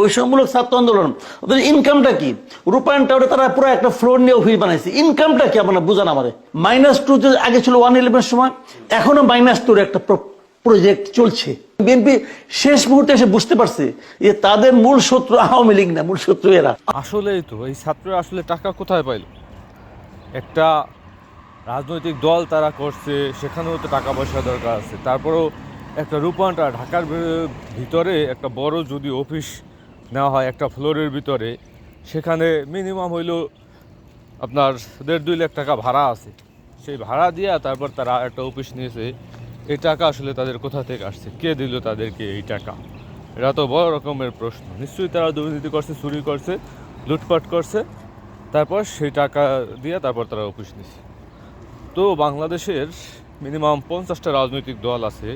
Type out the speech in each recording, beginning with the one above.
বৈষম্যমূলক ছাত্র আন্দোলন ওদের ইনকামটা কি? রূপায়ণ টাওয়ারে তারা পুরো একটা ফ্লোর নিয়ে অফিস বানাইছে। ইনকামটা কি আপনারা বুঝান আমারে? মাইনাস টু যে আগে ছিল ওয়ান ইলেভেন সময়, এখনও মাইনাস টুর একটা প্রজেক্ট চলছে। বিএনপি শেষ মুহূর্তে এসে বুঝতে পারছে যে তাদের মূল শত্রু আওয়ামী লীগ না, মূল শত্রু এরা। আসলেই তো, এই ছাত্ররা আসলে টাকা কোথায় পাইল? একটা রাজনৈতিক দল তারা করছে, সেখানেও তো টাকা পয়সা দরকার আছে। তারপরেও একটা রূপান্তর ঢাকার ভিতরে একটা বড় যদি অফিস নেওয়া হয় একটা ফ্লোরের ভিতরে, সেখানে মিনিমাম হইল আপনার দেড় দুই লাখ টাকা ভাড়া আছে। সেই ভাড়া দিয়ে তারপর তারা একটা অফিস নিয়েছে। এই টাকা আসলে তাদের কোথা থেকে আসছে? কে দিল তাদেরকে এই টাকা? এটা তো বড় রকমের প্রশ্ন। নিশ্চয়ই তারা দুর্নীতি করছে, চুরি করছে, লুটপাট করছে। তারপর সেই টাকা দিয়ে তারপর তারা অফিস নিচ্ছে তো বাংলাদেশের মিনিমাম পঞ্চাশটা রাজনৈতিক দল আছে।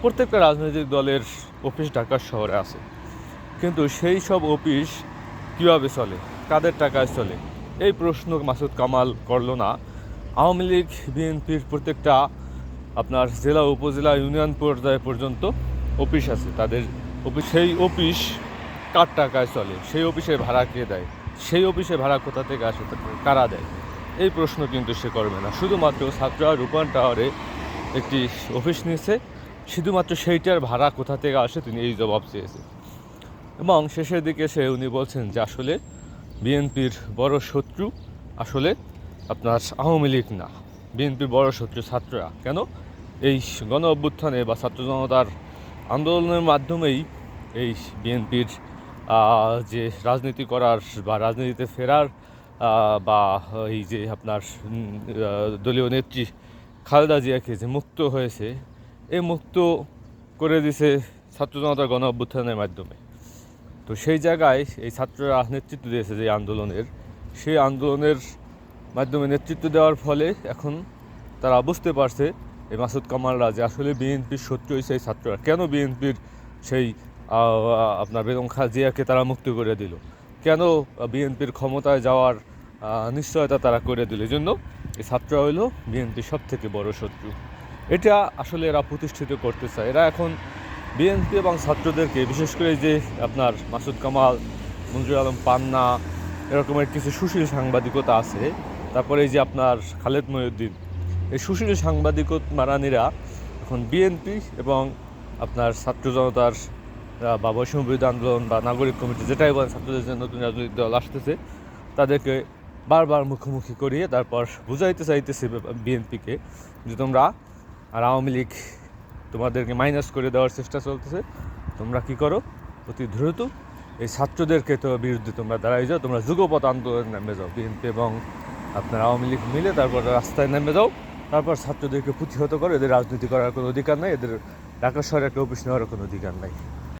প্রত্যেকটা রাজনৈতিক দলের অফিস ঢাকার শহরে আছে। কিন্তু সেই সব অফিস কীভাবে চলে? কাদের টাকায় চলে? এই প্রশ্ন মাসুদ কামাল করল না। আওয়ামী লীগ, বিএনপির প্রত্যেকটা আপনার জেলা, উপজেলা, ইউনিয়ন পর্যায় পর্যন্ত অফিস আছে। তাদের অফিস, সেই অফিস কার টাকায় চলে? সেই অফিসের ভাড়া কে দেয়? সেই অফিসে ভাড়া কোথা থেকে আসে? কারা দেয়? এই প্রশ্ন কিন্তু সে করবে না। শুধুমাত্র ছাত্রা রূপান টাওয়ারে একটি অফিস নিয়েছে। শুধুমাত্র সেইটার ভাড়া কোথা থেকে আসে তিনি এই জবাব চেয়েছে এবং শেষের দিকে এসে উনি বলছেন যে আসলে বিএনপির বড় শত্রু আসলে আপনার আওয়ামী লীগ না। বিএনপির বড় শত্রু ছাত্ররা। কেন? এই গণ অভ্যুত্থানে বা ছাত্র জনতার আন্দোলনের মাধ্যমেই এই বিএনপির যে রাজনীতি করার বা রাজনীতিতে ফেরার বা এই যে আপনার দলীয় নেত্রী খালেদা জিয়াকে যে মুক্ত হয়েছে এই মুক্ত করে দিছে ছাত্র জনতার গণ অভ্যুত্থানের মাধ্যমে। তো সেই জায়গায় এই ছাত্ররা নেতৃত্ব দিয়েছে যে আন্দোলনের। সেই আন্দোলনের মাধ্যমে নেতৃত্ব দেওয়ার ফলে এখন তারা বুঝতে পারছে এই মাসুদ কামালরা যে আসলে বিএনপির শত্রু হয়েছে এই ছাত্ররা। কেন বিএনপির সেই আপনার বেগম খাজিয়াকে তারা মুক্ত করে দিল? কেন বিএনপির ক্ষমতায় যাওয়ার নিশ্চয়তা তারা করে দিল? জন্য এই ছাত্ররা হইল বিএনপির সব থেকে বড় শত্রু। এটা আসলে এরা প্রতিষ্ঠিত করতে চায়। এরা এখন বিএনপি এবং ছাত্রদেরকে, বিশেষ করে যে আপনার মাসুদ কামাল, মঞ্জুর আলম পান্না, এরকমের কিছু সুশীল সাংবাদিকতা আছে। তারপরে এই যে আপনার খালেদ মহিউদ্দিন। এই সুশীল সাংবাদিকত মারানিরা এখন বিএনপি এবং আপনার ছাত্র জনতার বা বৈষম্য বিরোধী আন্দোলন বা নাগরিক কমিটি, যেটাই বলেন ছাত্রদের যে নতুন রাজনৈতিক দল আসতেছে, তাদেরকে বারবার মুখোমুখি করিয়ে তারপর বুঝাইতে চাইতেছে বিএনপিকে যে তোমরা আর আওয়ামী লীগ তোমাদেরকে মাইনাস করে দেওয়ার চেষ্টা চলতেছে। তোমরা কি করো? অতি দ্রুত এই ছাত্রদেরকে তো বিরুদ্ধে তোমরা দাঁড়াই যাও, তোমরা যুগপথ আন্দোলনে নেমে যাও। বিএনপি এবং আপনার আওয়ামী লীগ মিলে তারপর রাস্তায় নেমে যাও। তারপর ছাত্রদেরকে প্রতিহত করো। এদের রাজনীতি করার কোনো অধিকার নাই। এদের ঢাকা শহরে একটা অফিস নেওয়ার কোনো অধিকার নাই।